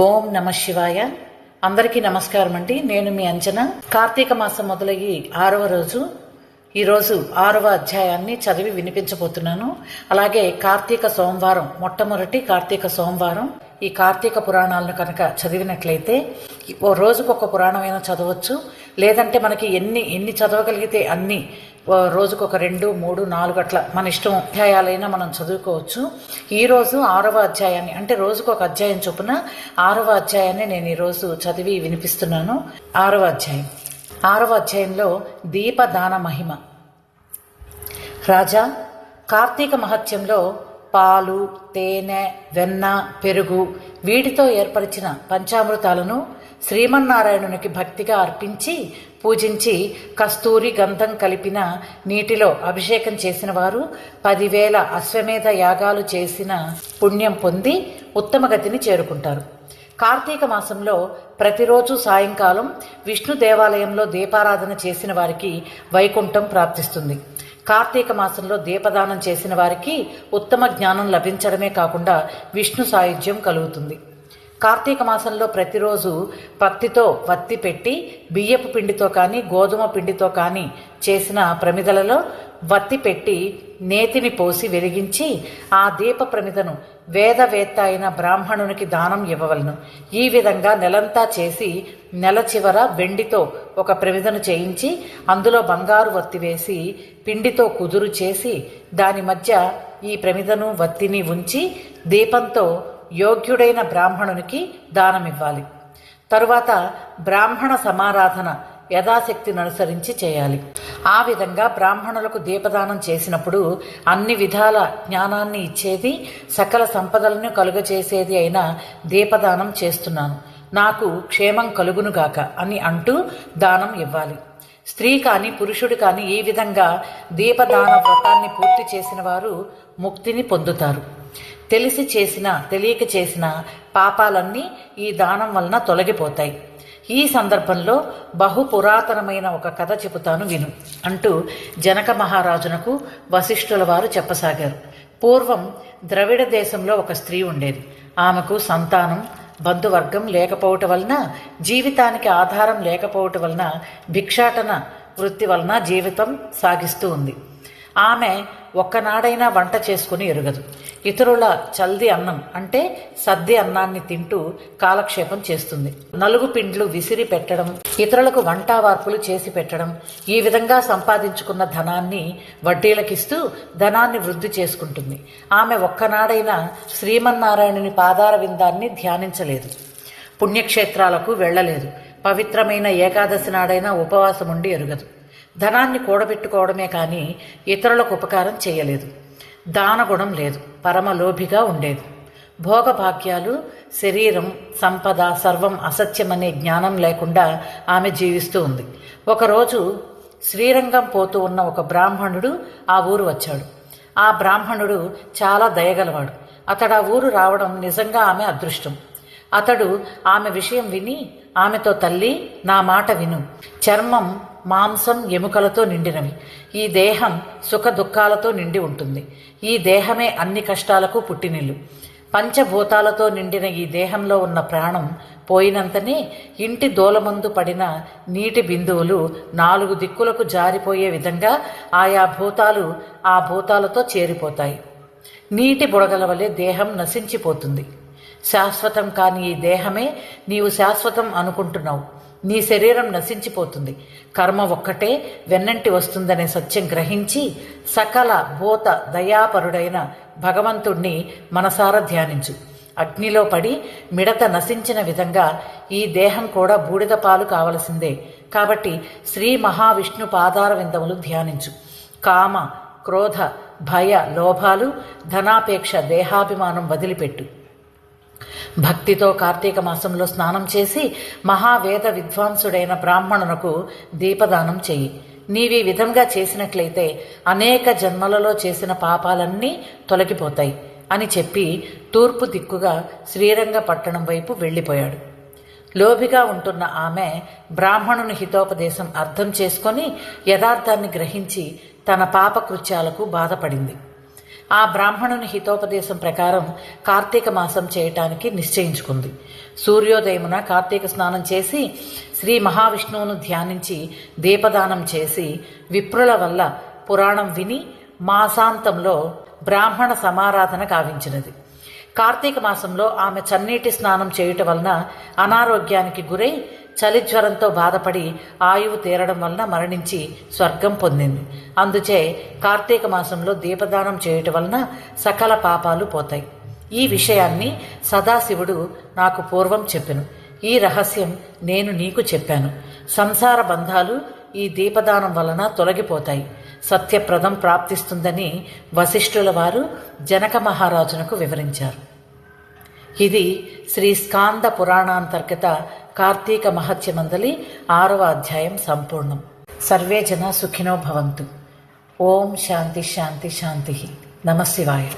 ఓం నమ శివాయ. అందరికీ నమస్కారం అండి. నేను మీ అంచనా కార్తీక మాసం మొదలయ్యి ఆరవ రోజు. ఈరోజు ఆరవ అధ్యాయాన్ని చదివి వినిపించబోతున్నాను. అలాగే కార్తీక సోమవారం మొట్టమొదటి కార్తీక సోమవారం ఈ కార్తీక పురాణాలను కనుక చదివినట్లయితే ఓ రోజుకొక పురాణమైనా చదవచ్చు. లేదంటే మనకి ఎన్ని ఎన్ని చదవగలిగితే అన్ని రోజుకు ఒక రెండు మూడు నాలుగు అట్లా మన ఇష్టం అధ్యాయాలైనా మనం చదువుకోవచ్చు. ఈరోజు ఆరవ అధ్యాయాన్ని అంటే రోజుకు ఒక అధ్యాయం చొప్పున ఆరవ అధ్యాయాన్ని నేను ఈరోజు చదివి వినిపిస్తున్నాను. ఆరవ అధ్యాయం. ఆరవ అధ్యాయంలో దీపదాన మహిమ. రాజా కార్తీక మహత్యంలో పాలు తేనె వెన్న పెరుగు వీటితో ఏర్పరిచిన పంచామృతాలను శ్రీమన్నారాయణునికి భక్తిగా అర్పించి పూజించి కస్తూరి గంధం కలిపిన నీటిలో అభిషేకం చేసిన వారు పదివేల అశ్వమేధ యాగాలు చేసిన పుణ్యం పొంది ఉత్తమ గతిని చేరుకుంటారు. కార్తీక మాసంలో ప్రతిరోజు సాయంకాలం విష్ణు దేవాలయంలో దీపారాధన చేసిన వారికి వైకుంఠం ప్రాప్తిస్తుంది. కార్తీక మాసంలో దీపదానం చేసిన వారికి ఉత్తమ జ్ఞానం లభించడమే కాకుండా విష్ణు సాయుధ్యం కలుగుతుంది. కార్తీక మాసంలో ప్రతిరోజు పత్తితో వత్తి పెట్టి బియ్యపు పిండితో కానీ గోధుమ పిండితో కానీ చేసిన ప్రమిదలలో వత్తి పెట్టి నేతిని పోసి వెలిగించి ఆ దీప ప్రమిదను వేదవేత్త అయిన బ్రాహ్మణునికి దానం ఇవ్వవలను. ఈ విధంగా నెలంతా చేసి నెల చివర వెండితో ఒక ప్రమిదను చేయించి అందులో బంగారు వత్తి వేసి పిండితో కుదురు చేసి దాని మధ్య ఈ ప్రమిదను వత్తిని ఉంచి దీపంతో యోగ్యుడైన బ్రాహ్మణునికి దానమివ్వాలి. తరువాత బ్రాహ్మణ సమారాధన యథాశక్తిని అనుసరించి చేయాలి. ఆ విధంగా బ్రాహ్మణులకు దీపదానం చేసినప్పుడు అన్ని విధాల జ్ఞానాన్ని ఇచ్చేది సకల సంపదలను కలుగచేసేది అయిన దీపదానం చేస్తున్నాను. నాకు క్షేమం కలుగునుగాక అని అంటూ దానం ఇవ్వాలి. స్త్రీ కాని పురుషుడు కాని ఈ విధంగా దీపదాన వ్రతాన్ని పూర్తి చేసిన వారు ముక్తిని పొందుతారు. తెలిసి చేసిన తెలియక చేసిన పాపాలన్నీ ఈ దానం వలన తొలగిపోతాయి. ఈ సందర్భంలో బహు పురాతనమైన ఒక కథ చెబుతాను విను అంటూ జనక మహారాజునకు వశిష్ఠుల వారు చెప్పసాగారు. పూర్వం ద్రవిడ దేశంలో ఒక స్త్రీ ఉండేది. ఆమెకు సంతానం బంధువర్గం లేకపోవటం వలన జీవితానికి ఆధారం లేకపోవటం వలన భిక్షాటన వృత్తి వలన జీవితం సాగిస్తూ ఉంది. ఆమె ఒక్కనాడైనా వంట చేసుకుని ఎరుగదు. ఇతరుల చల్ది అన్నం అంటే సద్ది అన్నాన్ని తింటూ కాలక్షేపం చేస్తుంది. నలుగు పిండ్లు విసిరి పెట్టడం ఇతరులకు వంట వార్పులు చేసి పెట్టడం ఈ విధంగా సంపాదించుకున్న ధనాన్ని వడ్డీలకిస్తూ ధనాన్ని వృద్ధి చేసుకుంటుంది. ఆమె ఒక్కనాడైనా శ్రీమన్నారాయణుని పాదార విందాన్ని ధ్యానించలేదు. పుణ్యక్షేత్రాలకు వెళ్ళలేదు. పవిత్రమైన ఏకాదశి నాడైనా ఉపవాసం ఉండి ఎరుగదు. ధనాన్ని కూడబెట్టుకోవడమే కానీ ఇతరులకు ఉపకారం చేయలేదు. దానగుణం లేదు. పరమలోభిగా ఉండేది. భోగభాగ్యాలు శరీరం సంపద సర్వం అసత్యమనే జ్ఞానం లేకుండా ఆమె జీవిస్తూ ఉంది. ఒకరోజు శ్రీరంగం పోతూ ఉన్న ఒక బ్రాహ్మణుడు ఆ ఊరు వచ్చాడు. ఆ బ్రాహ్మణుడు చాలా దయగలవాడు. అతడు ఆ ఊరు రావడం నిజంగా ఆమె అదృష్టం. అతడు ఆమె విషయం విని ఆమెతో తల్లి నా మాట విను. చర్మం మాంసం ఎముకలతో నిండినవి. ఈ దేహం సుఖ దుఃఖాలతో నిండి ఉంటుంది. ఈ దేహమే అన్ని కష్టాలకు పుట్టినిల్లు. పంచభూతాలతో నిండిన ఈ దేహంలో ఉన్న ప్రాణం పోయినంతనే ఇంటి దోలమందు పడిన నీటి బిందువులు నాలుగు దిక్కులకు జారిపోయే విధంగా ఆయా భూతాలు ఆ భూతాలతో చేరిపోతాయి. నీటి బుడగల వలె దేహం నశించిపోతుంది. శాశ్వతం కాని ఈ దేహమే నీవు శాశ్వతం అనుకుంటున్నావు. నీ శరీరం నశించిపోతుంది. కర్మ ఒక్కటే వెన్నంటి వస్తుందనే సత్యం గ్రహించి సకల భూత దయాపరుడైన భగవంతుణ్ణి మనసారా ధ్యానించు. అగ్నిలో పడి మిడత నశించిన విధంగా ఈ దేహం కూడా బూడిద పాలు కావలసిందే. కాబట్టి శ్రీ మహావిష్ణు పాదార విందములు ధ్యానించు. కామ క్రోధ భయ లోభాలు ధనాపేక్ష దేహాభిమానం వదిలిపెట్టు. భక్తితో కార్తీక మాసంలో స్నానం చేసి మహావేద విద్వాంసుడైన బ్రాహ్మణునకు దీపదానం చెయ్యి నీవి విధంగా చేసినట్లయితే అనేక జన్మలలో చేసిన పాపాలన్నీ తొలగిపోతాయి అని చెప్పి తూర్పు దిక్కుగా శ్రీరంగ పట్టణం వైపు వెళ్ళిపోయాడు. లోభిగా ఉంటున్న ఆమె బ్రాహ్మణుని హితోపదేశం అర్థం చేసుకొని యథార్థాన్ని గ్రహించి తన పాపకృత్యాలకు బాధపడింది. ఆ బ్రాహ్మణుని హితోపదేశం ప్రకారం కార్తీక మాసం చేయటానికి నిశ్చయించుకుంది. సూర్యోదయమున కార్తీక స్నానం చేసి శ్రీ మహావిష్ణువును ధ్యానించి దీపదానం చేసి విప్రుల వల్ల పురాణం విని మాసాంతంలో బ్రాహ్మణ సమారాధన కావించినది. కార్తీక మాసంలో ఆమె చన్నీటి స్నానం చేయుట వలన అనారోగ్యానికి గురై చలిజ్వరంతో బాధపడి ఆయువు తీరడం వలన మరణించి స్వర్గం పొందింది. అందుచే కార్తీక మాసంలో దీపదానం చేయుట వలన సకల పాపాలు పోతాయి. ఈ విషయాన్ని సదాశివుడు నాకు పూర్వం చెప్పెను. ఈ రహస్యం నేను నీకు చెప్పాను. సంసార బంధాలు ఈ దీపదానం వలన తొలగిపోతాయి. సత్యప్రదం ప్రాప్తిస్తుందని వశిష్ఠుల వారు జనక మహారాజునకు వివరించారు. ఇది శ్రీ స్కాంద పురాణాంతర్గత కార్తీక మహత్యమందలి ఆరవ అధ్యాయం సంపూర్ణం. సర్వే జన సుఖినో భవంతు. ఓం శాంతి శాంతి శాంతి. నమశివాయ